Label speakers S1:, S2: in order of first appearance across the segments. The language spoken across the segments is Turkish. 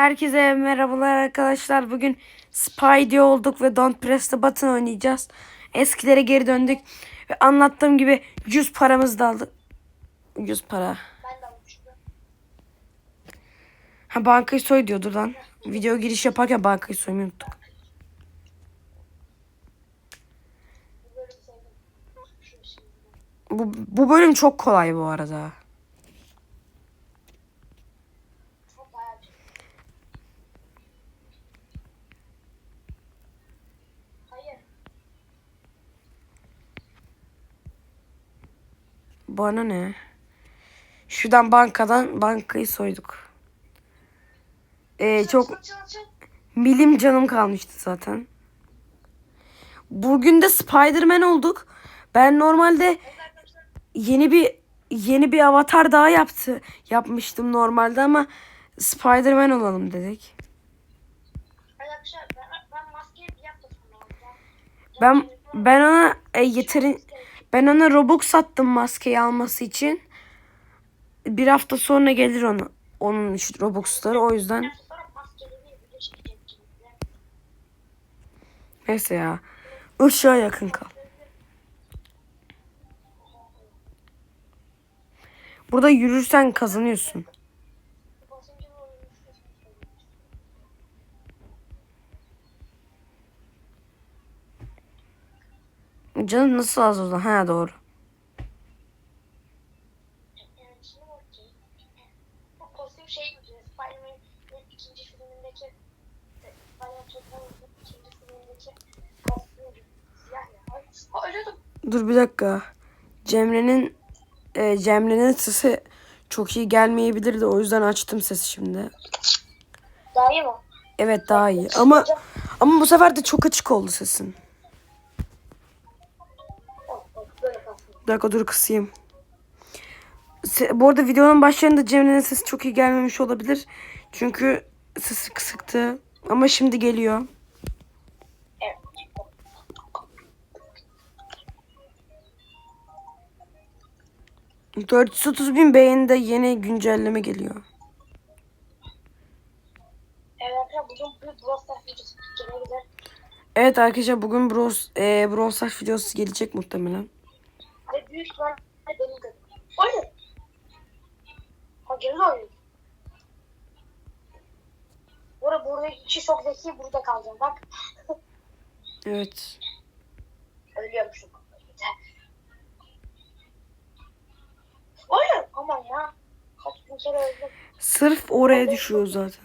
S1: Herkese merhabalar arkadaşlar. Bugün Spidey olduk ve Don't Press the Button oynayacağız. Eskilere geri döndük. Ve anlattığım gibi 100 paramızı da aldık. 100 para. Ha bankayı soy diyordu lan. Video giriş yaparken bankayı soymayı unuttuk.
S2: Bu,
S1: bu bölüm çok kolay bu arada. Bana ne? Şuradan bankadan bankayı soyduk. Ee, çok milim canım kalmıştı zaten. Bugün de Spider-Man olduk. Ben normalde yeni bir yeni bir avatar daha yaptı. Yapmıştım normalde ama Spider-Man olalım dedik.
S2: Ben ben
S1: ona e, yeterin ben ona Robux sattım maskeyi alması için. Bir hafta sonra gelir onu onun şu Robux'ları o yüzden neyse ya. Işığa yakın kal. Burada yürürsen kazanıyorsun.
S2: Gibi. Siyah ya. Ay, Ha ölüyordum.
S1: Dur bir dakika. Cemre'nin e, Cemre'nin sesi çok iyi gelmeyebilirdi. O yüzden açtım sesi şimdi.
S2: Daha iyi mi?
S1: Evet daha iyi. Ama ama bu sefer de çok açık oldu sesin. Bir dakika dur kısayım. Bu arada videonun başlarında Cemre'nin sesi çok iyi gelmemiş olabilir. Çünkü sesi kısıktı. Ama şimdi geliyor.
S2: Evet.
S1: 430 bin beğenide yeni güncelleme geliyor.
S2: Evet arkadaşlar bugün Brawl
S1: e, Brawl Stars videosu gelecek muhtemelen.
S2: Büyük ihtimalle benim de. Hayır. Ha geri oyun. Burada burada çok zeki burada kalacağım bak.
S1: Evet.
S2: Ölüyormuşum. Hayır aman ya. Kaç bin kere öldüm.
S1: Sırf oraya düşüyor zaten.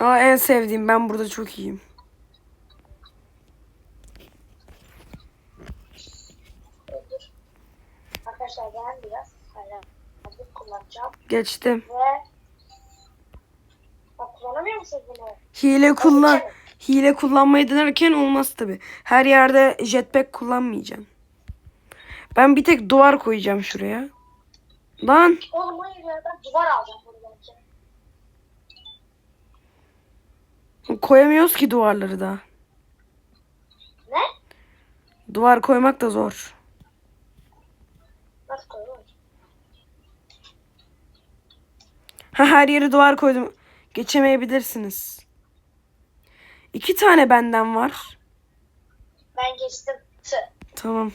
S1: Aa en sevdiğim ben burada çok iyiyim.
S2: Arkadaşlar ben biraz hazır kullanacağım.
S1: Geçtim.
S2: Ve Bak kullanamıyor musunuz bunu?
S1: Hile kullan hile kullanmayı denerken olmaz tabi. Her yerde jetpack kullanmayacaksın. Ben bir tek duvar koyacağım şuraya. Lan
S2: Oğlum hayır ya ben duvar alacağım belki.
S1: koyamıyoruz ki duvarları da.
S2: Ne?
S1: Duvar koymak da zor.
S2: Koyuyor?
S1: Ha her yere duvar koydum. Geçemeyebilirsiniz. İki tane benden var.
S2: Ben geçtim. Tı.
S1: Tamam.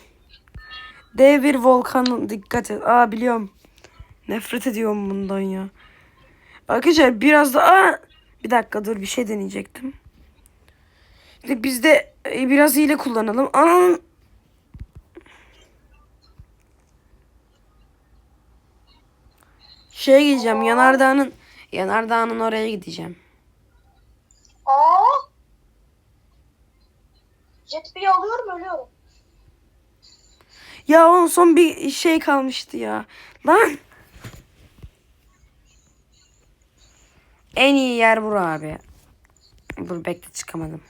S1: Dev bir volkan dikkat et. Aa biliyorum. Nefret ediyorum bundan ya. Arkadaşlar biraz da aa, bir dakika dur bir şey deneyecektim. Biz de e, biraz hile kullanalım. Aa, şeye gideceğim. Yanardağ'ın Yanardağ'ın oraya gideceğim.
S2: Aa! Jetpack'i alıyorum ölüyorum.
S1: Ya on son bir şey kalmıştı ya. Lan. En iyi yer bura abi. Dur bekle çıkamadım.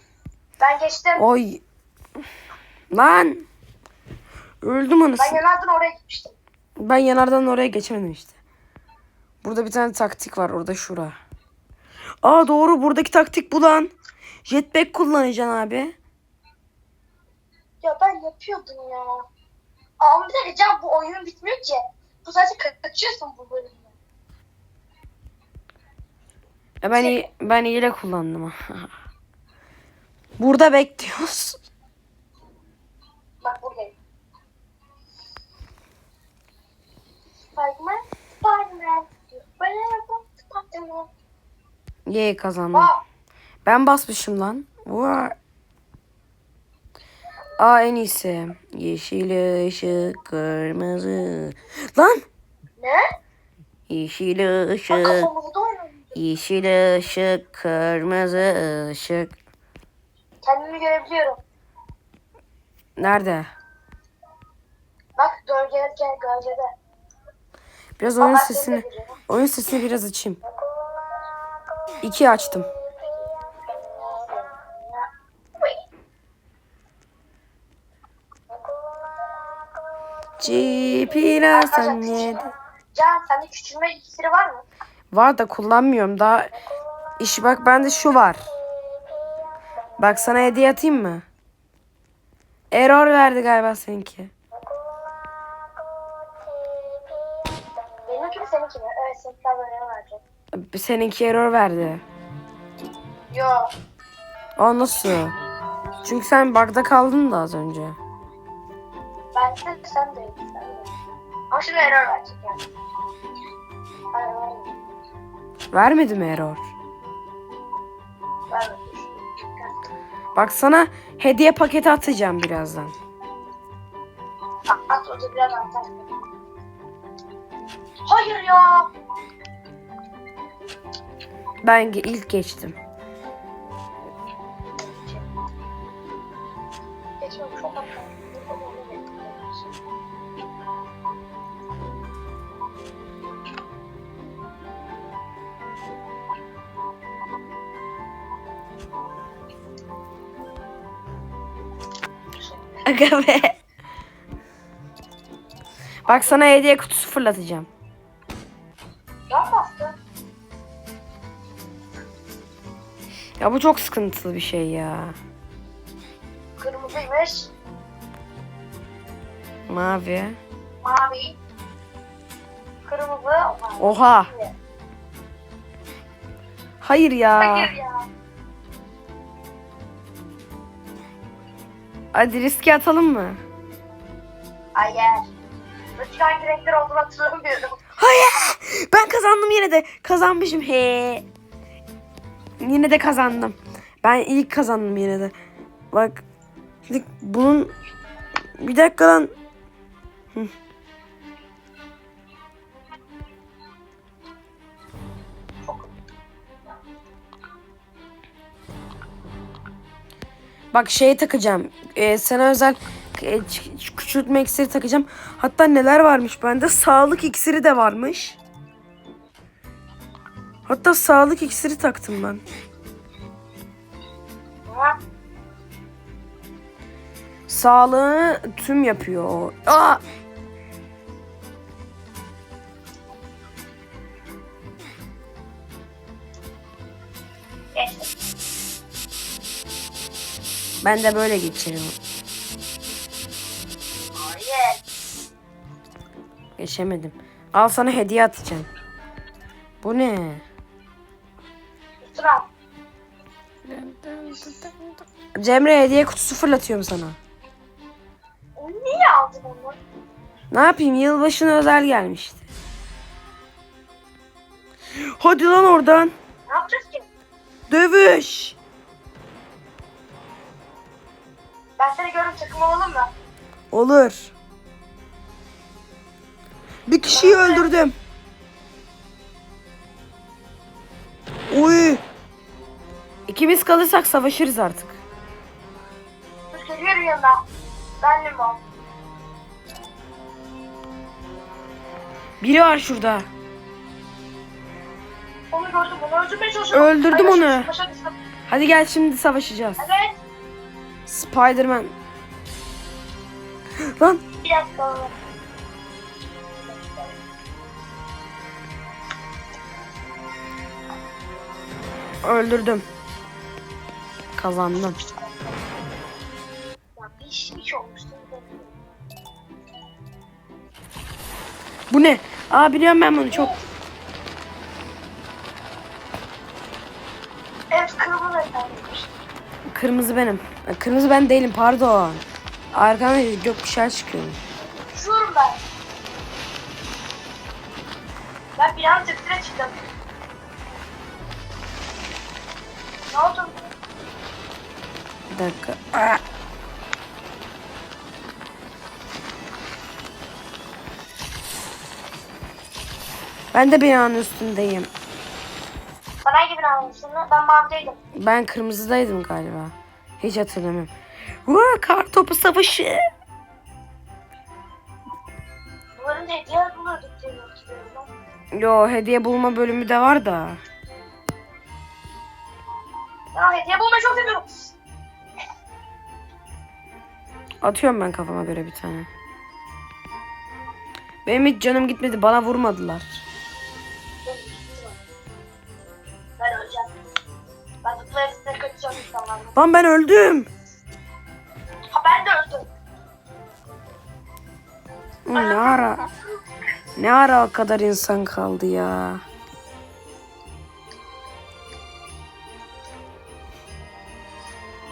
S2: Ben geçtim.
S1: Oy. Lan. Öldüm
S2: Ben
S1: anasını.
S2: yanardan oraya gitmiştim.
S1: Ben yanardan oraya geçemedim işte. Burada bir tane taktik var orada şura. Aa doğru buradaki taktik bu lan. Jetpack kullanacaksın abi.
S2: Ya ben yapıyordum ya. Ama bir dakika Can bu oyun bitmiyor ki. Bu sadece kaçıyorsun bu bölümde.
S1: E ben iyi, ben hile kullandım. Burada bekliyoruz.
S2: Bak buradayım. Spiderman, Spiderman.
S1: Ye kazandım. Ben basmışım lan. Vay. Aa en iyisi. Yeşil ışık kırmızı. Lan.
S2: ne?
S1: Yeşil ışık. Yeşil ışık kırmızı ışık.
S2: Kendimi görebiliyorum.
S1: Nerede?
S2: Bak gölge, gölgede.
S1: Biraz oyun sesini
S2: görüyorum.
S1: oyun sesini biraz açayım. İki açtım. Cipina sen yedi.
S2: Can sende küçülme iksiri var mı?
S1: Var da kullanmıyorum daha. İş bak bende şu var. Bak sana hediye atayım mı? Error verdi galiba seninki.
S2: Verecek.
S1: Seninki error verdi.
S2: Yo.
S1: O nasıl? Çünkü sen bug'da kaldın da az önce.
S2: Ben de sen de. Sen de. Ama şimdi error verecek yani. Hayır.
S1: Vermedi mi error?
S2: Vermedi.
S1: Bak sana hediye paketi atacağım birazdan.
S2: At, at o da biraz atar. Hayır ya.
S1: Ben ilk geçtim. Aga be. Bak sana hediye kutusu fırlatacağım. Ya bu çok sıkıntılı bir şey ya.
S2: Kırmızıymış.
S1: Mavi.
S2: Mavi. Kırmızı.
S1: Oha. Hayır ya.
S2: Hayır ya.
S1: Hadi riske atalım mı?
S2: Hayır. Başka hangi renkler olduğunu hatırlamıyorum.
S1: Hayır. Ben kazandım yine de. Kazanmışım. He. Yine de kazandım. Ben ilk kazandım yine de. Bak. Bunun bir dakika lan. Bak şey takacağım. Ee, sana özel e, küçültme iksiri takacağım. Hatta neler varmış bende? Sağlık iksiri de varmış. Hatta sağlık iksiri taktım ben. Sağlığı tüm yapıyor. Aa! Ben de böyle geçerim. Geçemedim. Al sana hediye atacağım. Bu ne? Cemre hediye kutusu fırlatıyorum sana.
S2: Niye aldın onu?
S1: Ne yapayım? Yılbaşına özel gelmişti. Hadi lan oradan.
S2: Ne yapacağız ki?
S1: Dövüş.
S2: Ben seni görüp takım olalım mı?
S1: Olur. Bir kişiyi öldürdüm. Uy. İkimiz kalırsak savaşırız artık.
S2: Dur geliyorum yanına. Bendim o.
S1: Biri var şurada.
S2: Onu gördüm onu öldürmeye çalışıyorum.
S1: Öldürdüm
S2: Hadi
S1: onu.
S2: başa- başa düştüm.
S1: Hadi gel şimdi savaşacağız.
S2: Evet.
S1: Spiderman. Lan
S2: Bir dakika.
S1: öldürdüm. Kazandım. Bu ne? Aa biliyorum ben bunu çok.
S2: Evet kırmızı efendim.
S1: Kırmızı benim. Kırmızı ben değilim pardon. Arkamda gökkuşağı çıkıyor.
S2: Düşüyorum ben. Ben bir an tıktıra çıktım. Ne oldu?
S1: Bir dakika. Aa. Ben de binanın üstündeyim.
S2: Bana hangi bir anlıyorsun? Ben mavideydim.
S1: Ben kırmızıdaydım galiba. Hiç hatırlamıyorum. Vaa, kar topu savaşı.
S2: Bunların da hediye bulurduk diye ben.
S1: Yo hediye bulma bölümü de var da. Atıyorum ben kafama göre bir tane. Benim hiç canım gitmedi. Bana vurmadılar. Lan ben öldüm.
S2: Ha ben de öldüm.
S1: Ne ara? Ne ara o kadar insan kaldı ya?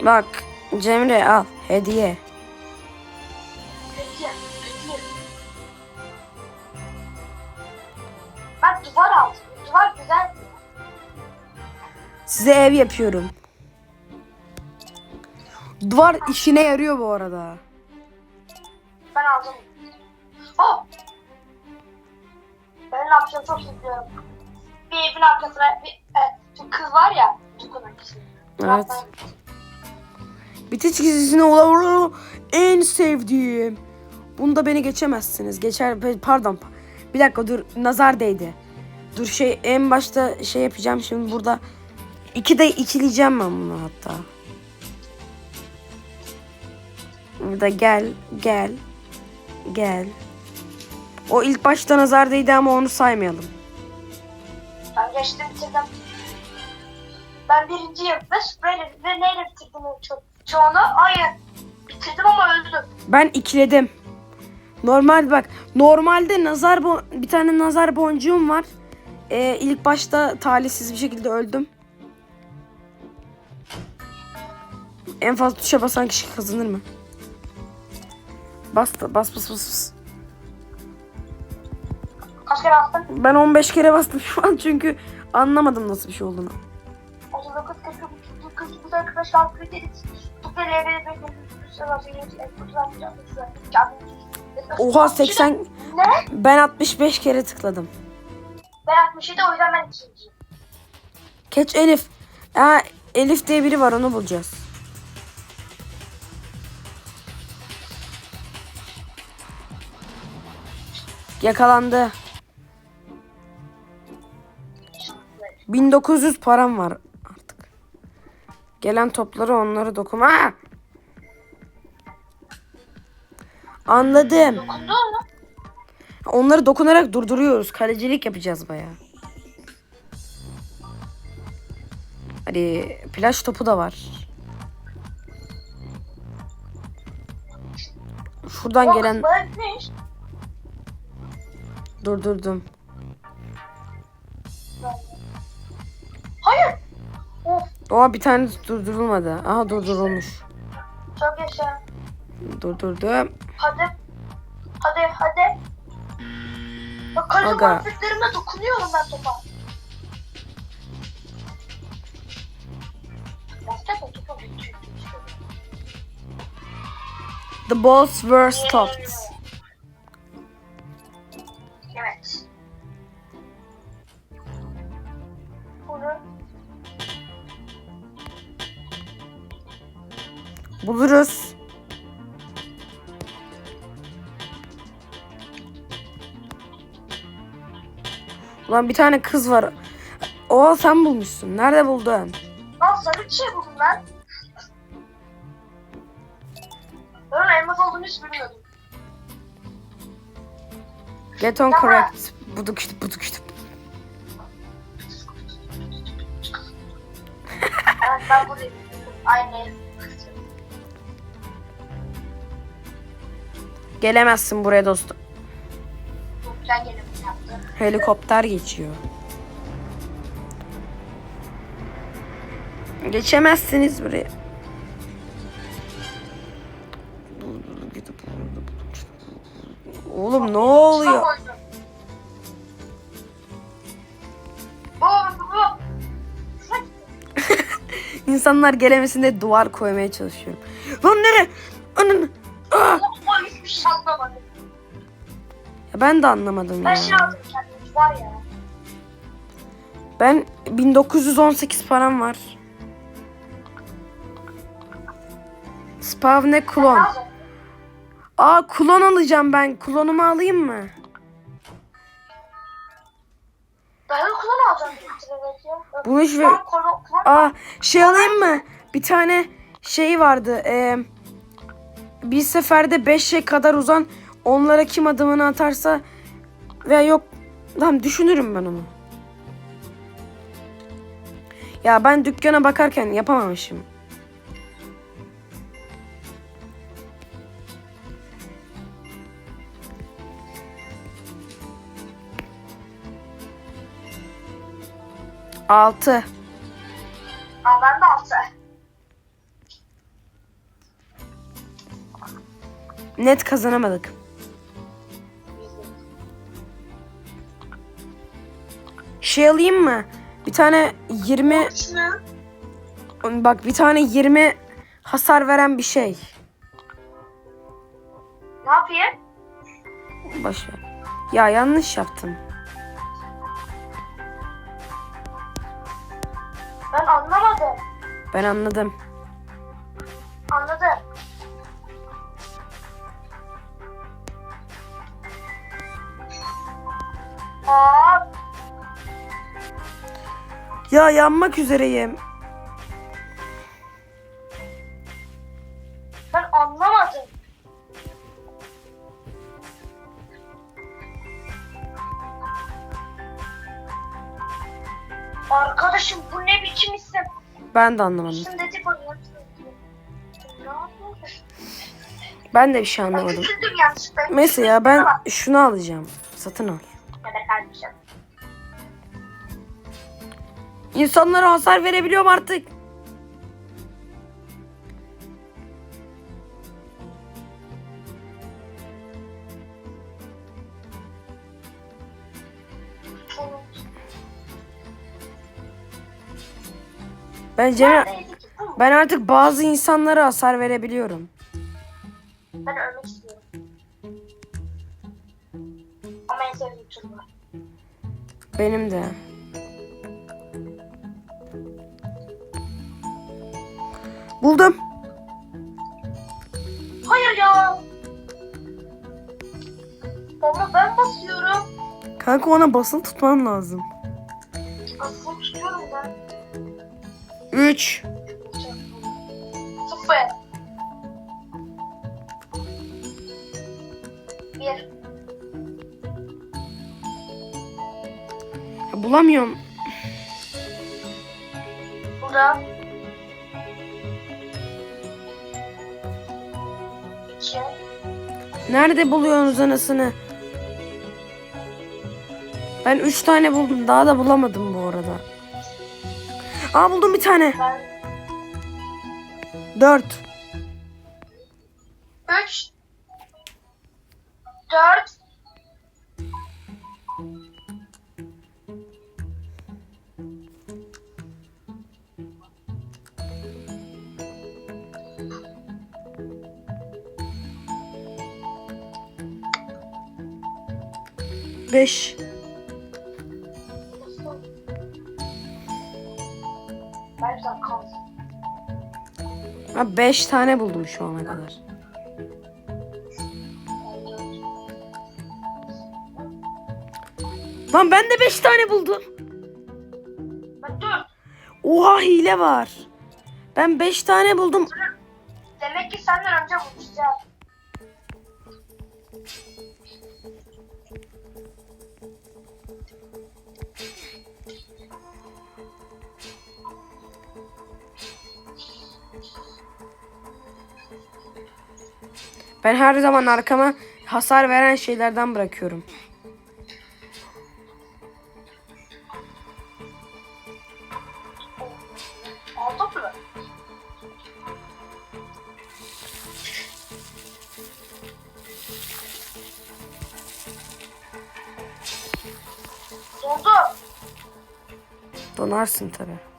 S1: Bak Cemre al. Hediye. Size ev yapıyorum. Duvar işine yarıyor bu arada.
S2: Ben aldım. Oh! Ben ne yapacağımı çok biliyorum. Bir evin arkasına bir, e, şu kız var ya. Tukunun kızı.
S1: Evet. Bitiş gizlisine ola en sevdiğim. Bunda beni geçemezsiniz. Geçer pardon. Bir dakika dur nazar değdi. Dur şey en başta şey yapacağım şimdi burada. İki de ikileyeceğim ben bunu hatta. Burada gel gel gel. O ilk başta nazar değdi ama onu saymayalım.
S2: Ben geçtim bitirdim. Ben birinciyim. Ve böyle ve neyle bitirdim ço çoğunu? Hayır. Bitirdim ama öldüm.
S1: Ben ikiledim. Normal bak. Normalde nazar bo- bir tane nazar boncuğum var. Ee, ilk başta talihsiz bir şekilde öldüm. En fazla tuşa basan kişi kazanır mı? Bas da bas bas bas. bas.
S2: Kaç kere attın?
S1: Ben 15 kere bastım şu an çünkü anlamadım nasıl bir şey olduğunu.
S2: 39, 40, 40, 40, 40, 45, 46, 47, bu böyle böyle böyle
S1: Oha 80
S2: Ne?
S1: ben 65 kere tıkladım.
S2: Ben 67 o yüzden ben ikinciyim.
S1: Keç Elif. Aa, Elif diye biri var onu bulacağız. Yakalandı. 1900 param var artık. Gelen topları onlara dokuma. Anladım.
S2: Dokundu mu?
S1: Onları dokunarak durduruyoruz. Kalecilik yapacağız baya. Hadi plaj topu da var. Şuradan gelen
S2: gitmiş.
S1: Durdurdum.
S2: Hayır. Of
S1: Oha bir tane durdurulmadı. Aha durdurulmuş.
S2: çok yaşa.
S1: Durdurdum.
S2: Hadi. Hadi hadi. Bak kaleci
S1: Aga.
S2: muhabbetlerimle dokunuyorum ben topa.
S1: The balls were stopped. Ulan bir tane kız var. Oha sen bulmuşsun. Nerede buldun?
S2: Lan sarı bir şey buldum ben. Onun elmas olduğunu hiç bilmiyordum.
S1: Get on correct. Buduk işte buduk işte.
S2: Evet ben buradayım. Aynı.
S1: Gelemezsin buraya dostum.
S2: Bunu yaptı.
S1: Helikopter geçiyor. Geçemezsiniz buraya. Oğlum ne oluyor? İnsanlar gelemesin diye duvar koymaya çalışıyorum. Lan nere? Anın. Aa!
S2: O hiçbir şey anlamadım.
S1: Ya ben de anlamadım
S2: Ben
S1: ya.
S2: şey aldım kendimi var ya.
S1: Ben 1918 param var. Spavne
S2: Ne
S1: klon.
S2: alacağım?
S1: Aa klon alacağım ben. Klonumu alayım mı?
S2: Dayalı kullan alacağım. bitirerek ya.
S1: Bunu
S2: Ben kullan-
S1: Aa şey alayım mı? Bir tane şey vardı. Ee, bir seferde 5 şey kadar uzan onlara kim adımını atarsa veya yok tamam düşünürüm ben onu. Ya ben dükkana bakarken yapamamışım. Altı.
S2: Aa, ben de altı.
S1: Net kazanamadık. Şey alayım mı? Bir tane 20
S2: Şunu.
S1: bak bir tane 20 hasar veren bir şey.
S2: Ne yapayım?
S1: Ver. Ya yanlış yaptım.
S2: Ben anlamadım.
S1: Ben. Anladım. Yanmak üzereyim.
S2: ben anlamadım. Arkadaşım bu ne biçim isim?
S1: Ben de anlamadım.
S2: İsim dedi bana. Ne yapıyorsun?
S1: Ben de bir şey anlamadım.
S2: yanlışlıkla.
S1: Mesela ben şunu alacağım. Satın al. İnsanlara hasar verebiliyorum artık. Ben
S2: bu?
S1: ben artık bazı insanlara hasar verebiliyorum.
S2: Ben ölmek istiyorum. Ama en sevdiğim.
S1: Benim de. Buldum.
S2: Hayır ya. Ama ben basıyorum.
S1: Kanka ona basılı tutman lazım.
S2: Basılı tutuyorum ben.
S1: 3
S2: Sıfır. Bir.
S1: Bulamıyorum. Nerede buluyorsunuz anasını? Ben 3 tane buldum. Daha da bulamadım bu arada. Aa buldum bir tane. 4.
S2: üç. Dört.
S1: Beş.
S2: Ben güzel kalsın.
S1: Ha 5 tane buldum şu ana kadar. Lan ben de 5 tane buldum.
S2: Ben.
S1: Oha hile var. Ben 5 tane buldum.
S2: Demek ki senden önce buluşacağız.
S1: Ben her zaman arkama hasar veren şeylerden bırakıyorum.
S2: Oldu.
S1: Donarsın
S2: tabii.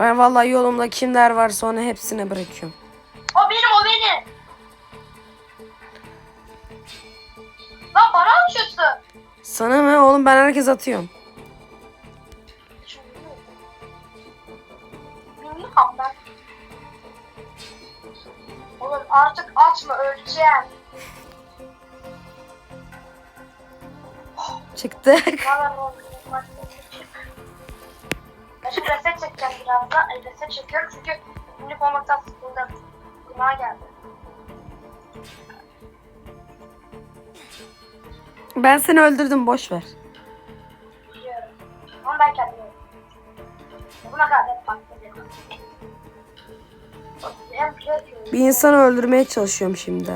S1: Ben vallahi yolumda kimler varsa onu hepsine bırakıyorum.
S2: O benim o benim. Lan bana atıyorsun.
S1: Sana mı? Oğlum ben herkes atıyorum.
S2: Bilmiyorum ben. Oğlum artık açma öleceğim.
S1: Çıktık.
S2: E, reset çekiyorum çünkü günlük olmaktan sıkıldım. Günah geldi.
S1: Ben seni öldürdüm boş ver.
S2: Biliyorum. Ama ben kendim. Buna kadar kötü.
S1: Bir insanı öldürmeye çalışıyorum şimdi.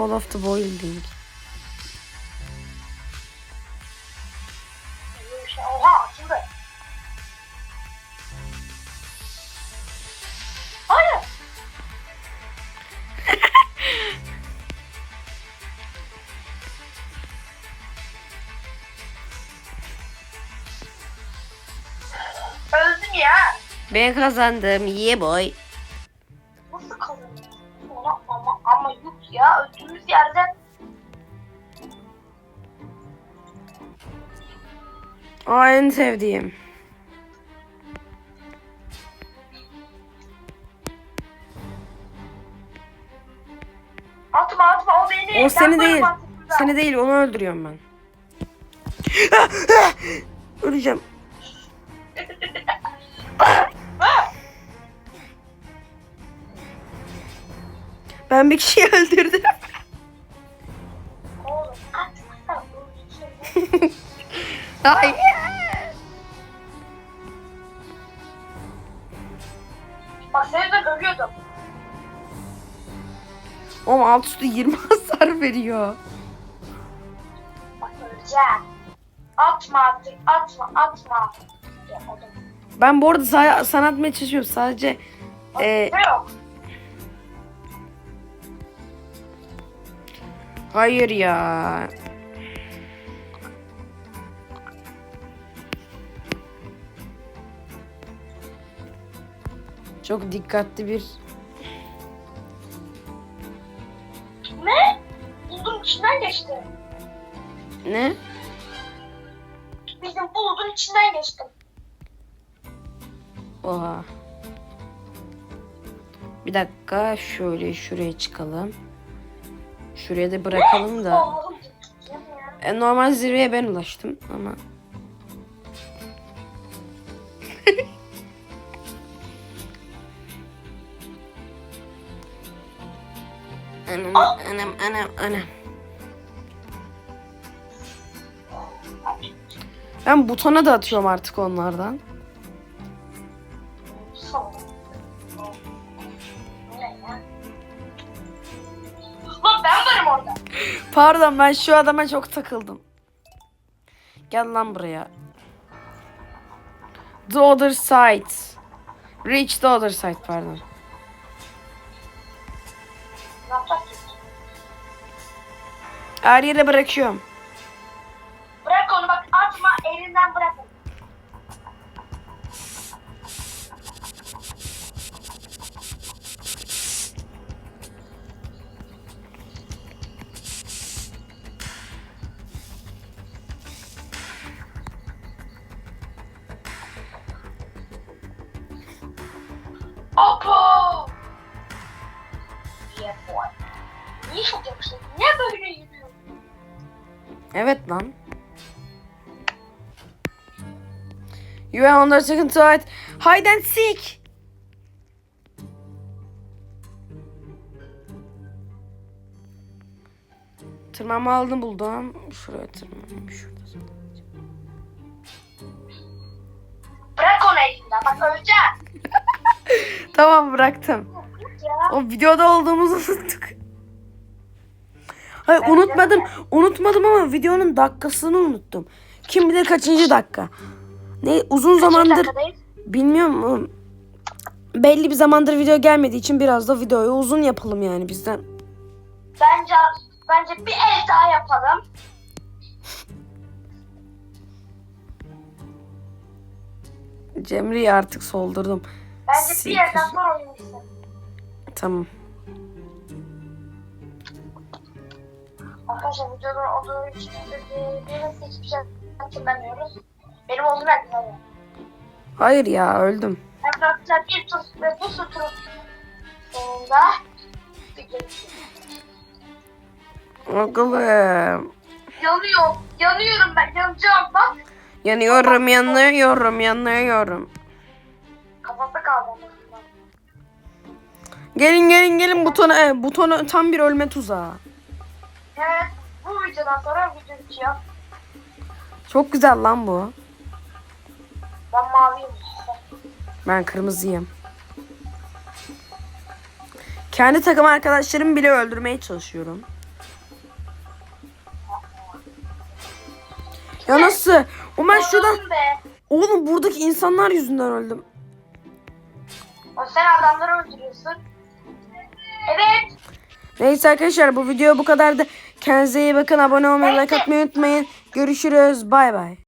S1: Fall off the building.
S2: Oha açıldı. Hayır. Öldüm ya.
S1: Ben kazandım. Yeah boy. En sevdiğim.
S2: atma atma o beni.
S1: O seni
S2: varım
S1: değil. Seni değil onu öldürüyorum ben. Öleceğim. Ben bir kişiyi öldürdüm.
S2: Oğlum atma.
S1: Hayır. Oğlum alt üstü 20 hasar veriyor.
S2: Öleceğim. Atma artık atma atma. Ya,
S1: Ben bu arada sana, sana atmaya çalışıyorum. Sadece e,
S2: yok?
S1: hayır ya. Çok dikkatli bir
S2: Bulutun içinden geçti.
S1: ne?
S2: Bizim bulutun içinden geçtim.
S1: Oha. Bir dakika şöyle şuraya çıkalım. Şuraya da bırakalım da. E, normal zirveye ben ulaştım ama. anam anam anam anam. Ben butona da atıyorum artık onlardan.
S2: Salak. Ne ya? Lan ben varım orada.
S1: Pardon ben şu adama çok takıldım. Gel lan buraya. The other side. Reach the other side pardon. Her yere bırakıyorum. You are on the second side. Hide and seek. Tırmanma alanı buldum. Şuraya tırmanayım. Şurada.
S2: Bırak onu elinden. Bak öleceğim.
S1: Tamam bıraktım. O videoda olduğumuzu unuttuk. Hayır unutmadım. Unutmadım ama videonun dakikasını unuttum. Kim bilir kaçıncı dakika. Ne uzun zamandır
S2: dakikadayız?
S1: bilmiyorum ama belli bir zamandır video gelmediği için biraz da videoyu uzun yapalım yani bizden.
S2: Bence bence bir el daha yapalım.
S1: Cemre'yi artık soldurdum.
S2: Bence
S1: Sil
S2: bir
S1: kızım.
S2: sonra bitsin.
S1: Tamam.
S2: Arkadaşlar videoda olduğu için biz hiçbir şey hatırlamıyoruz. Benim olduğum hatırlamıyorum.
S1: Hayır ya öldüm.
S2: Arkadaşlar bir tur ve bu tur sonunda.
S1: Oğlum.
S2: Yanıyor. Yanıyorum ben. Yanacağım bak.
S1: Yanıyorum yanıyorum yanıyorum.
S2: Kafamda kaldı ama.
S1: Gelin gelin gelin butona e, butona tam bir ölme tuzağı.
S2: Evet. Bu videodan sonra video bitiyor.
S1: Çok güzel lan bu.
S2: Ben maviyim.
S1: Ben kırmızıyım. Kendi takım arkadaşlarımı bile öldürmeye çalışıyorum. Ya nasıl? O ben şuradan... Oğlum buradaki insanlar yüzünden öldüm.
S2: O sen adamları öldürüyorsun. Evet.
S1: Neyse arkadaşlar bu video bu kadar da kendinize iyi bakın. Abone olmayı, like atmayı unutmayın. Görüşürüz. Bay bay.